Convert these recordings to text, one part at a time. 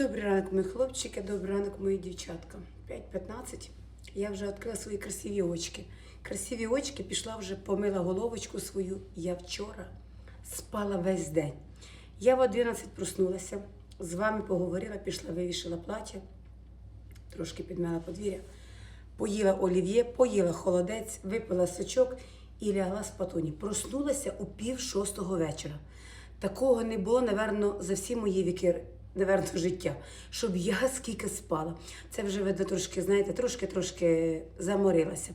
Добрий ранок, мої хлопчики, добрий ранок, мої дівчатка. 5.15. Я вже відкрила свої красиві очки. Красиві очки пішла вже помила головочку свою. Я вчора спала весь день. Я в 11 проснулася, з вами поговорила, пішла, вивішила плаття, трошки підмяла подвір'я, поїла олів'є, поїла холодець, випила сочок і лягла спатоні. Проснулася у пів шостого вечора. Такого не було, напевно, за всі мої віки, напевно, життя, щоб я скільки спала. Це вже видно трошки, знаєте, трошки-трошки заморилася.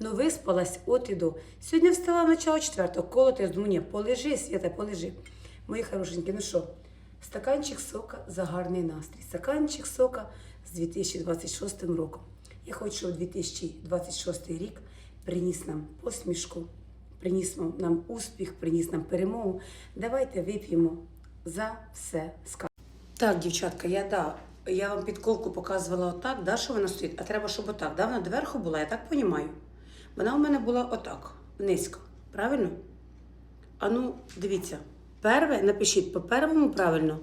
Ну, виспалась от і до. Сьогодні встала начало четвертого, коло ти думаю, ні, полежи, Свята, полежи. Мої хорошенькі, ну що, стаканчик сока за гарний настрій. Стаканчик сока з 2026 роком. Я хочу, щоб 2026 рік приніс нам посмішку, приніс нам успіх, приніс нам перемогу. Давайте вип'ємо за все. Так, дівчатка, я да. Я вам підковку показувала отак, да, що вона стоїть, а треба, щоб отак. Да, вона доверху була, я так розумію. Вона у мене була отак, низько. Правильно? А ну, дивіться, перше напишіть по первому правильно,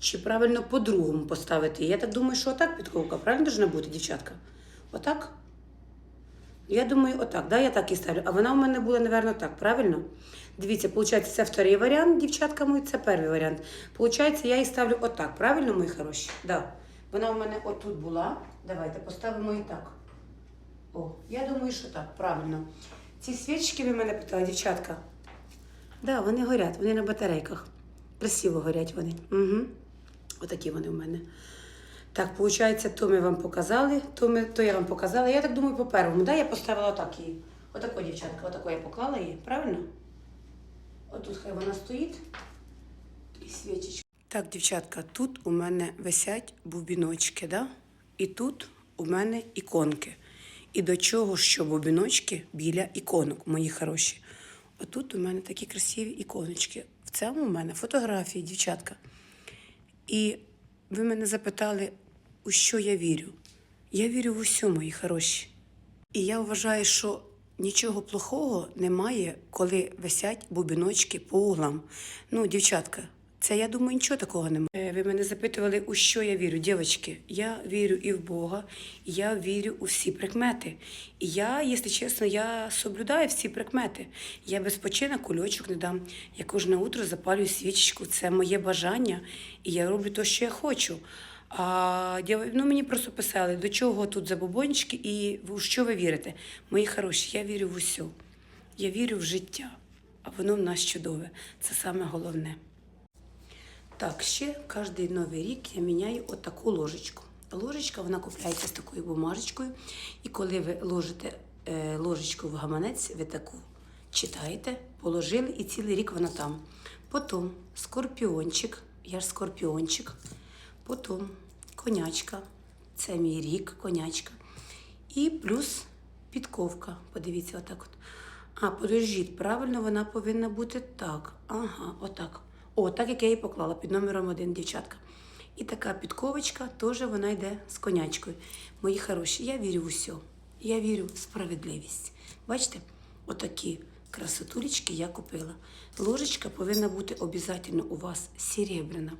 чи правильно по другому поставити. Я так думаю, що отак підковка, правильно должна бути, дівчатка? Отак? Я думаю, отак, да, я так і ставлю. А вона у мене була, напевно, так, правильно? Дивіться, виходить, це вторий варіант, дівчатка мої, це перший варіант. Получається, я її ставлю отак, правильно, мої хороші? Да. Вона у мене отут була. Давайте поставимо і так. О, я думаю, що так, правильно. Ці свічки ви мене питали, дівчатка. Да, вони горять, вони на батарейках. Красиво горять вони. Угу. Отакі вони у мене. Так, виходить, то ми вам показали, то, ми, то я вам показала. Я так думаю, по первому, да, я поставила отак її. Отако, дівчатка, отако я поклала її, правильно? Отут хай вона стоїть. І свічечка. Так, дівчатка, тут у мене висять бубіночки, да? І тут у мене іконки. І до чого, що бубіночки біля іконок, мої хороші. Отут у мене такі красиві іконочки. В цьому у мене фотографії, дівчатка. І ви мене запитали, у що я вірю. Я вірю в усьому, мої хороші. І я вважаю, що нічого плохого немає, коли висять бубіночки по углам. Ну, дівчатка, це я думаю, нічого такого немає. Е, Ви мене запитували, у що я вірю. Дівчатки, я вірю і в Бога, і я вірю у всі прикмети. І я, якщо чесно, я соблюдаю всі прикмети. Я без почина кульочок не дам. Я кожне утро запалюю свічечку. Це моє бажання, і я роблю те, що я хочу. А ну, мені просто писали, до чого тут забобончики і в що ви вірите. Мої хороші, я вірю в усе. Я вірю в життя, а воно в нас чудове. Це саме головне. Так, ще кожен новий рік я міняю отаку ложечку. Ложечка вона купляється з такою бумажечкою. І коли ви ложите е, ложечку в гаманець, ви таку читаєте, положили, і цілий рік вона там. Потім скорпіончик, я ж скорпіончик. Потім конячка, це мій рік, конячка. І плюс підковка. Подивіться, отак от. А, подождіть, правильно вона повинна бути так. Ага, отак. О, так як я її поклала під номером один, дівчатка. І така підковочка теж вона йде з конячкою. Мої хороші, я вірю в усе. Я вірю в справедливість. Бачите, отакі красотулечки я купила. Ложечка повинна бути обов'язково у вас серебряна.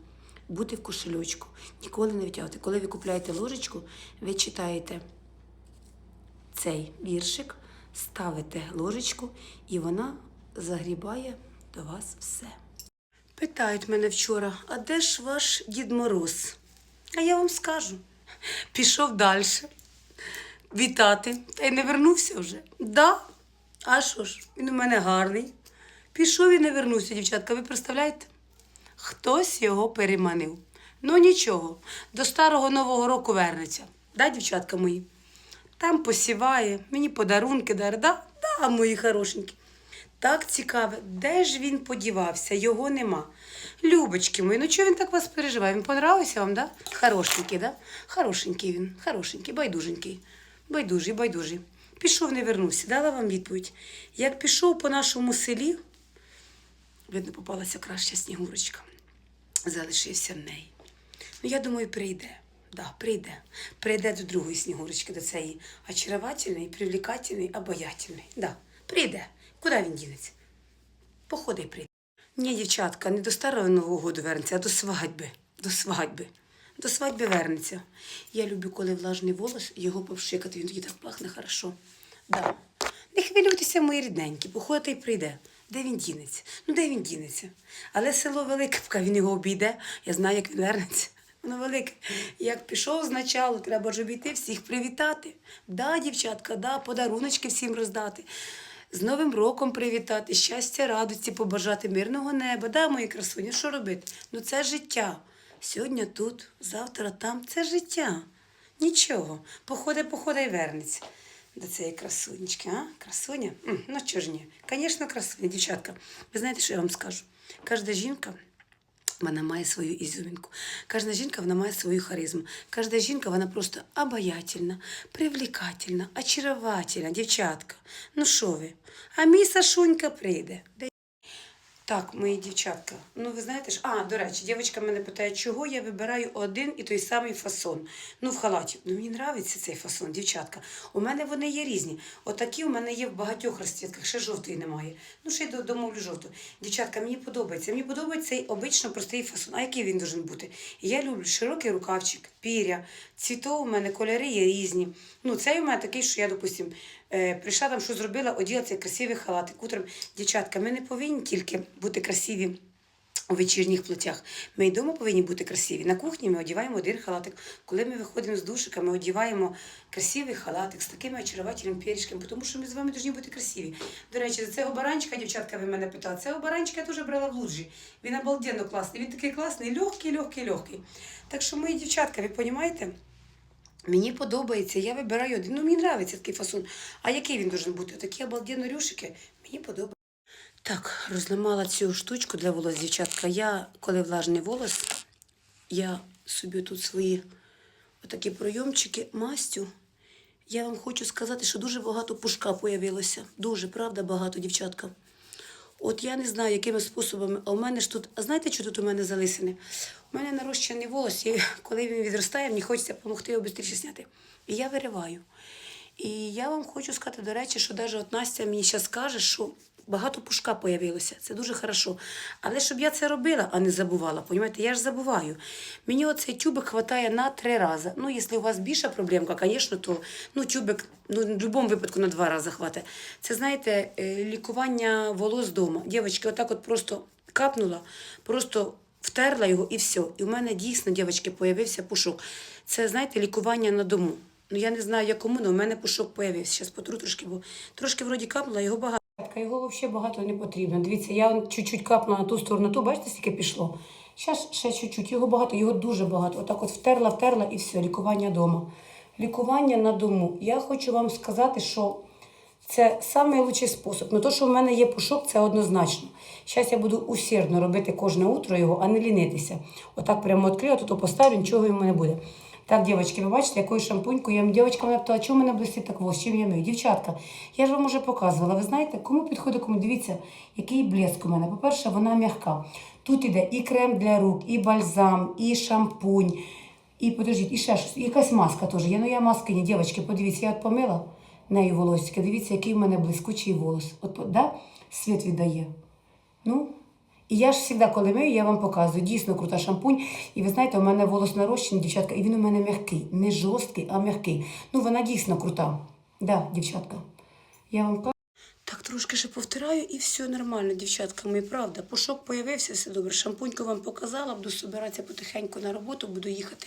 Бути в кошельочку. Ніколи не витягувати. Коли ви купляєте ложечку, ви читаєте цей віршик, ставите ложечку, і вона загрібає до вас все. Питають мене вчора, а де ж ваш Дід Мороз? А я вам скажу. Пішов далі. Вітати. Та й не вернувся вже. Да. А що ж, він у мене гарний. Пішов і не вернувся, дівчатка. Ви представляєте? Хтось його переманив. Ну нічого, до старого нового року вернеться. Да, дівчатка мої? Там посіває, мені подарунки даре. Да, да, мої хорошенькі. Так цікаве, де ж він подівався? Його нема. Любочки мої, ну чого він так вас переживає? Він понравився вам, да? Хорошенький, да? Хорошенький він, хорошенький, байдуженький. Байдужий, байдужий. Пішов, не вернувся. Дала вам відповідь. Як пішов по нашому селі, видно, попалася краща снігурочка. Залишився в неї. Ну, я думаю, прийде. Да, прийде. Прийде до другої снігурочки, до цієї очаровательної, привлекательної, обаятельної. Да, прийде. Куди він дінеться? Походи прийде. Ні, дівчатка, не до старого Нового году вернеться, а до свадьби. До свадьби. до свадьби вернеться. Я люблю, коли влажний волос, його повшикати, він тоді так пахне хорошо. Да. Не хвилюйтеся, мої рідненькі, походите і прийде. Де він дінеться? Ну, де він дінеться? Але село велике, поки він його обійде, я знаю, як він вернеться. Воно велике. Як пішов значалу, треба ж обійти всіх привітати. Да, дівчатка, да, подаруночки всім роздати. З Новим роком привітати, щастя, радості, побажати мирного неба. Да, мої красуні, що робити? Ну це життя. Сьогодні тут, завтра там. Це життя. Нічого. Походи, походи і вернеться. До цієї красунечки, а? Красуня? Ну чого ж ні? Звісно, красуня, дівчатка. Ви знаєте, що я вам скажу? Кожна жінка вона має свою ізюмінку. Кожна жінка вона має свою харизму. Кожна жінка вона просто обаятельна, привлекательна, очаровательна, дівчатка. Ну що ви? А мій Сашунька прийде. Де- Так, мої дівчатка. Ну ви знаєте ж, а, до речі, дівчинка мене питає, чого я вибираю один і той самий фасон. Ну, в халаті. Ну, мені подобається цей фасон, дівчатка. У мене вони є різні. Отакі у мене є в багатьох розцвітках, ще жовтої немає. Ну, ще й домовлю жовту. Дівчатка, мені подобається. Мені подобається цей обично простий фасон. А який він должен бути? Я люблю широкий рукавчик, піря, цвітов у мене кольори є різні. Ну, цей у мене такий, що я, допустим, прийшла там, що зробила, оділа цей красивий халатик. Утром, дівчатка, ми не повинні тільки бути красиві у вечірніх платях. Ми й вдома повинні бути красиві. На кухні ми одягаємо один халатик. Коли ми виходимо з душика, ми одягаємо красивий халатик з такими очаровательними пірішками, тому що ми з вами повинні бути красиві. До речі, за цього баранчика, дівчатка, ви мене питали, цього баранчика я теж брала в луджі. Він обалденно класний. Він такий класний, легкий, легкий, легкий. Так що, мої дівчатка, ви розумієте? Мені подобається, я вибираю один. Ну, мені подобається такий фасон. А який він должен бути? Такі обалденно рюшики. Мені подобається. Так, розламала цю штучку для волос, дівчатка. Я, коли влажний волос, я собі тут свої отакі пройомчики мастю. Я вам хочу сказати, що дуже багато пушка появилося. Дуже, правда, багато, дівчатка. От я не знаю, якими способами, а у мене ж тут, а знаєте, що тут у мене залисини? У мене нарощений волос, і коли він відростає, мені хочеться допомогти його швидше зняти. І я вириваю. І я вам хочу сказати, до речі, що навіть от Настя мені зараз каже, що багато пушка появилося. Це дуже хорошо. Але щоб я це робила, а не забувала, понімаєте, я ж забуваю. Мені оцей тюбик хватає на три рази. Ну, якщо у вас більша проблемка, звісно, то ну, тюбик ну, в будь-якому випадку на два рази хватає. Це, знаєте, е, лікування волос вдома. Дівчатки, отак от просто капнула, просто втерла його і все. І в мене дійсно, дівчатки, появився пушок. Це, знаєте, лікування на дому. Ну, я не знаю, якому, але в мене пушок появився. Зараз потру трошки, бо трошки вроді капнула, його багато. Його взагалі багато не потрібно. Дивіться, я чуть-чуть капнула на ту сторону, ту, бачите, скільки пішло. Зараз ще чуть-чуть, його багато, його дуже багато. Отак от втерла, втерла і все, лікування вдома. Лікування на дому. Я хочу вам сказати, що це найкращий спосіб. Ну, то, що в мене є пушок, це однозначно. Зараз я буду усердно робити кожне утро його, а не лінитися. Отак прямо відкрила, тут поставлю, нічого йому не буде. Так, дівчатки, ви бачите, якою шампунькою я дівчатка мене питала, чому мене блистить так волос, чим я мию? Дівчатка, я ж вам уже показувала. Ви знаєте, кому підходить, кому дивіться, який блеск у мене. По-перше, вона м'яка. Тут іде і крем для рук, і бальзам, і шампунь, і подождіть, і ще щось, і якась маска теж. Я, ну я маски не, дівчатки, подивіться, я от помила нею волосики. Дивіться, який в мене блискучий волос. От, да? Світ віддає. Ну, і я ж завжди, коли мию, я вам показую. Дійсно крута шампунь. І ви знаєте, у мене волос нарощений, дівчатка, і він у мене м'який. Не жорсткий, а м'який. Ну, вона дійсно крута. Да, дівчатка. Я вам кажу. Так, трошки ще повтираю і все нормально, дівчатка мої, правда. Пушок появився, все добре. Шампуньку вам показала, буду збиратися потихеньку на роботу, буду їхати.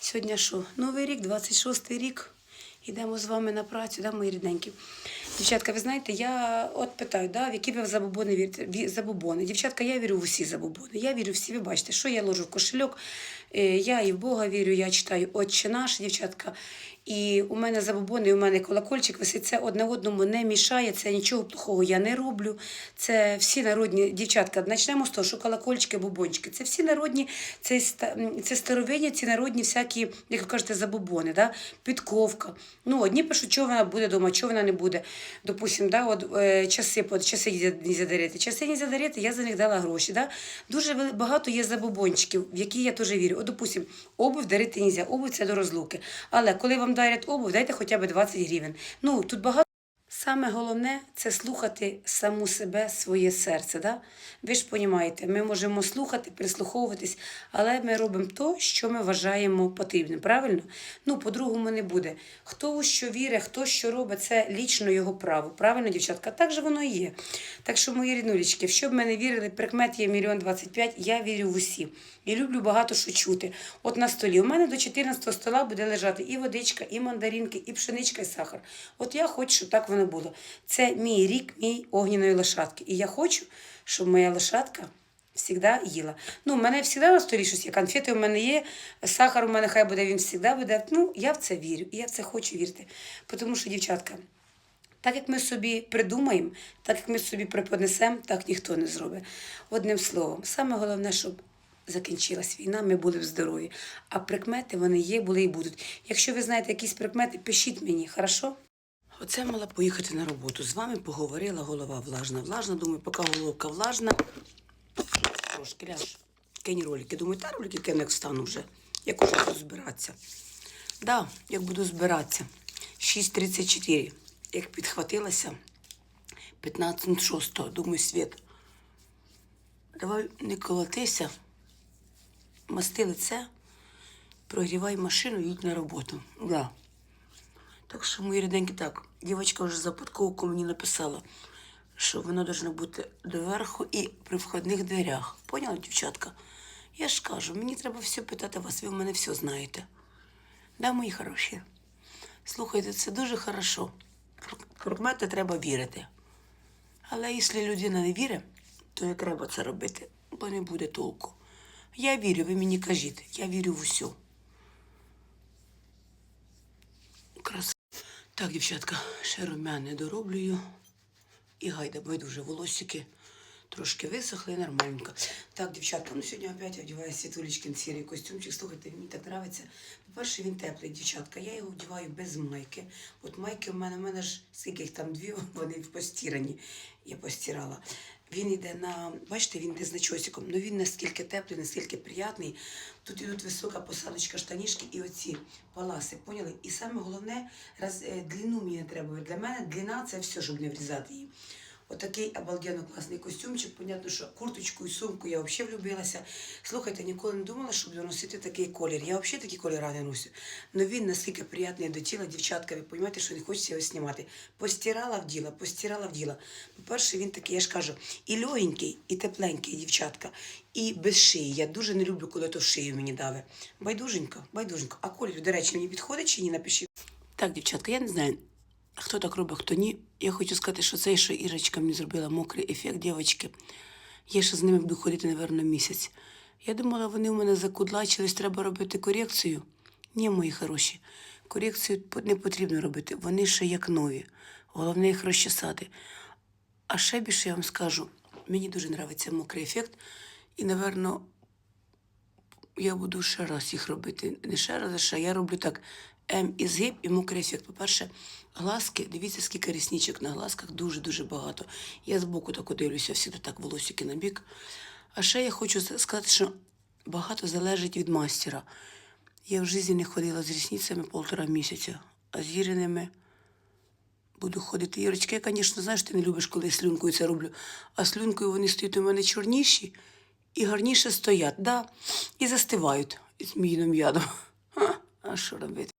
Сьогодні що? Новий рік, 26-й рік. Йдемо з вами на працю, да, мої рідненькі. Дівчатка, ви знаєте, я от питаю, да, в які ви забобони вірите? Ві- Забобони. Дівчатка, я вірю в усі забобони. Я вірю в всі, ви бачите, що я ложу в кошельок. Е, Я і в Бога вірю, я читаю Отче наш, дівчатка. І у мене забобони, у мене колокольчик висить. Це одне одному не мішає, це нічого плохого я не роблю. Це всі народні дівчатка. Почнемо з того, що колокольчики, бубончики. Це всі народні, це, це старовинні, ці народні всякі, як ви кажете, забобони, да? підковка. Ну, одні пишуть, що вона буде вдома, що вона не буде. Допустим, да, от, е, часи, часи не задарити. Часи не задарити, я за них дала гроші. Да? Дуже багато є забобончиків, в які я теж вірю. От, допустим, обув дарити не можна, обув це до розлуки. Але коли вам дарять обув, дайте хоча б 20 гривень. Ну, тут багато. Саме головне це слухати саму себе, своє серце. Да? Ви ж розумієте, ми можемо слухати, прислуховуватись, але ми робимо то, що ми вважаємо потрібним. Правильно? Ну, по-другому не буде. Хто у що вірить, хто що робить, це лічно його право. Правильно, дівчатка? Так же воно і є. Так що, мої ріднулечки, в що ми не вірили, прикмет є мільйон двадцять п'ять, я вірю в усі. І люблю багато що чути. От на столі. У мене до 14 стола буде лежати і водичка, і мандаринки, і пшеничка, і сахар. От я хочу, щоб так воно було. Це мій рік, мій огняної лошадки. І я хочу, щоб моя лошадка завжди їла. Ну, у мене завжди на столі щось є. Конфети у мене є, сахар у мене хай буде, він завжди буде. Ну, я в це вірю, і я в це хочу вірити. Тому що, дівчатка, так як ми собі придумаємо, так як ми собі преподнесемо, так ніхто не зробить. Одним словом, саме головне, щоб закінчилась війна, ми були б здорові. А прикмети вони є, були і будуть. Якщо ви знаєте якісь прикмети, пишіть мені, хорошо? Оце мала поїхати на роботу. З вами поговорила, голова влажна. Влажна, думаю, поки головка влажна. Трошки ляж. Кинь ролики. Думаю, та ролики кинь, як встану вже. Як уже буду збиратися. Да, як буду збиратися. 6.34. Як підхватилася, 15.06. Думаю, Світ, давай не колотися, масти лице, прогрівай машину, їдь на роботу. Да. Так що, мої рідненькі, так, дівчинка вже за подковку мені написала, що воно должно бути доверху і при входних дверях. Поняла, дівчатка? Я ж кажу, мені треба все питати вас, ви в мене все знаєте. Да, мої хороші? Слухайте, це дуже хорошо. В треба вірити. Але якщо людина не вірить, то не треба це робити, бо не буде толку. Я вірю, ви мені кажіть, я вірю в усю. Крас. Так, дівчатка, ще румяне дороблюю. І гайда байдуже волосики. Трошки висохли, нормальненько. Так, дівчатка, ну сьогодні опять одягаю світулечкин сірий костюмчик. Слухайте, мені так подобається. По-перше, він теплий, дівчатка. Я його вдіваю без майки. От майки в мене, в мене ж скільки їх там дві, вони постірані. Я постирала. Він йде на, бачите, він йде з начосиком. Ну він наскільки теплий, наскільки приятний. Тут ідуть висока посадочка штанішки і оці паласи, поняли? І саме головне, раз, е, длину мені не треба. Для мене длина це все, щоб не врізати її. Отакий обалденно класний костюмчик. Понятно, що курточку і сумку я взагалі влюбилася. Слухайте, ніколи не думала, що буду носити такий колір. Я взагалі такі кольори не носю. Но він наскільки приятний до тіла, дівчатка, ви розумієте, що не хочеться його знімати. Постирала в діла, постирала в діла. По-перше, він такий, я ж кажу, і легенький, і тепленький, дівчатка, і без шиї. Я дуже не люблю, коли то в шию мені дави. Байдуженько, байдуженько. А колір, до речі, мені підходить чи ні, напишіть. Так, дівчатка, я не знаю, хто так робить, хто ні. Я хочу сказати, що цей, що Ірочка мені зробила мокрий ефект, дівчатки. Я ще з ними буду ходити, напевно, місяць. Я думала, вони у мене закудлачились, треба робити корекцію. Ні, мої хороші, корекцію не потрібно робити. Вони ще як нові. Головне їх розчесати. А ще більше я вам скажу, мені дуже подобається мокрий ефект. І, напевно, я буду ще раз їх робити. Не ще раз, а ще я роблю так. М і згиб і мокрий ефект. По-перше, глазки, дивіться, скільки рісничок на глазках, дуже-дуже багато. Я збоку так дивлюся, всі так волосики на бік. А ще я хочу сказати, що багато залежить від мастера. Я в житті не ходила з рісницями полтора місяця, а з Іриними буду ходити. Ірочка, я, звісно, знаєш, ти не любиш, коли я слюнкою це роблю. А слюнкою вони стають у мене чорніші і гарніше стоять, да? і застивають з мійним ядом. А що робити?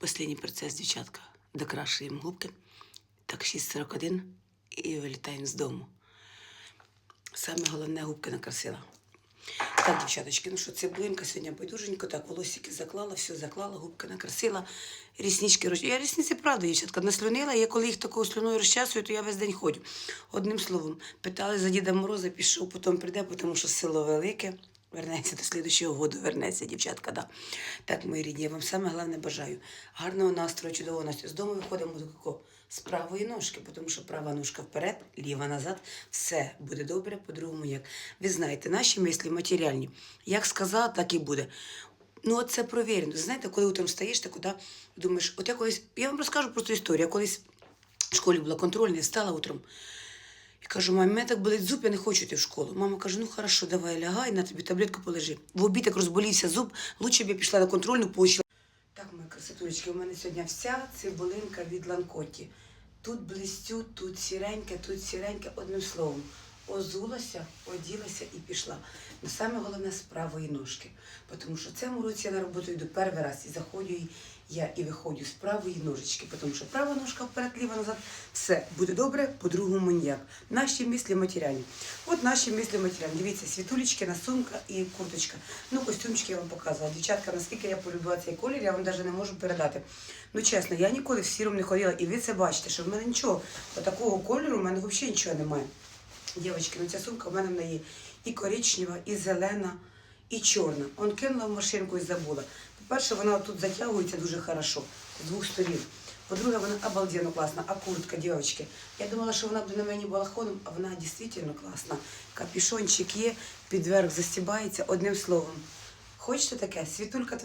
Останній процес, дівчатка. Докрашуємо губки. Так, 6.41 і вилітаємо з дому. Саме головне губки накрасила. Так, дівчаточки, ну що, цибулинка сьогодні байдуженько, так, волосики заклала, все заклала, губки накрасила, ріснички роз... Я рісниці, правда, дівчатка, наслюнила, я коли їх такою слюною розчасую, то я весь день ходжу. Одним словом, питали за Діда Мороза, пішов, потім прийде, тому що село велике. Вернеться до слідчого году, вернеться, дівчатка, да. Так, мої рідні, я вам саме головне бажаю. Гарного настрою, чудового настрою. З дому виходимо до какого? З правої ножки, тому що права ножка вперед, ліва назад. Все буде добре, по-другому як. Ви знаєте, наші мислі матеріальні. Як сказала, так і буде. Ну, от це провірено. Знаєте, коли утром стаєш, ти куди думаєш, от я я вам розкажу просто історію. Я колись в школі була контрольна, встала утром. І кажу, мамі, мене так болить зуб, я не хочу йти в школу. Мама каже, ну хорошо, давай лягай, на тобі таблетку полежи. В обід як розболівся зуб, лучше б я пішла на контрольну, поучила. Так, мої красотулечки, у мене сьогодні вся цибулинка від ланкоті. Тут блистю, тут сіреньке, тут сіреньке, одним словом. Озулася, оділася і пішла. Ну саме головне з правої ножки. Тому що в цьому році я на роботу йду перший раз і заходжу і я і виходжу з правої ножички, тому що права ножка вперед, ліва назад, все буде добре, по-другому ніяк. Наші мислі матеріальні. От наші мислі матеріальні. Дивіться, світулечки, сумка і курточка. Ну, костюмчики я вам показувала. Дівчатка, наскільки я полюбила цей колір, я вам навіть не можу передати. Ну, чесно, я ніколи в сірому не ходила, і ви це бачите, що в мене нічого такого кольору, в мене взагалі нічого немає. Дівчатки, ну ця сумка в мене в неї і коричнева, і зелена, і чорна. Он кинула в машинку і забула. По-перше, вона тут затягується дуже хорошо з двох сторін. По-друге, вона обалденно класна. А куртка, дівчатки, я думала, що вона буде на мені балахоном, а вона дійсно класна. Капюшончик є, підверх застібається одним словом. Хочете таке? Світулька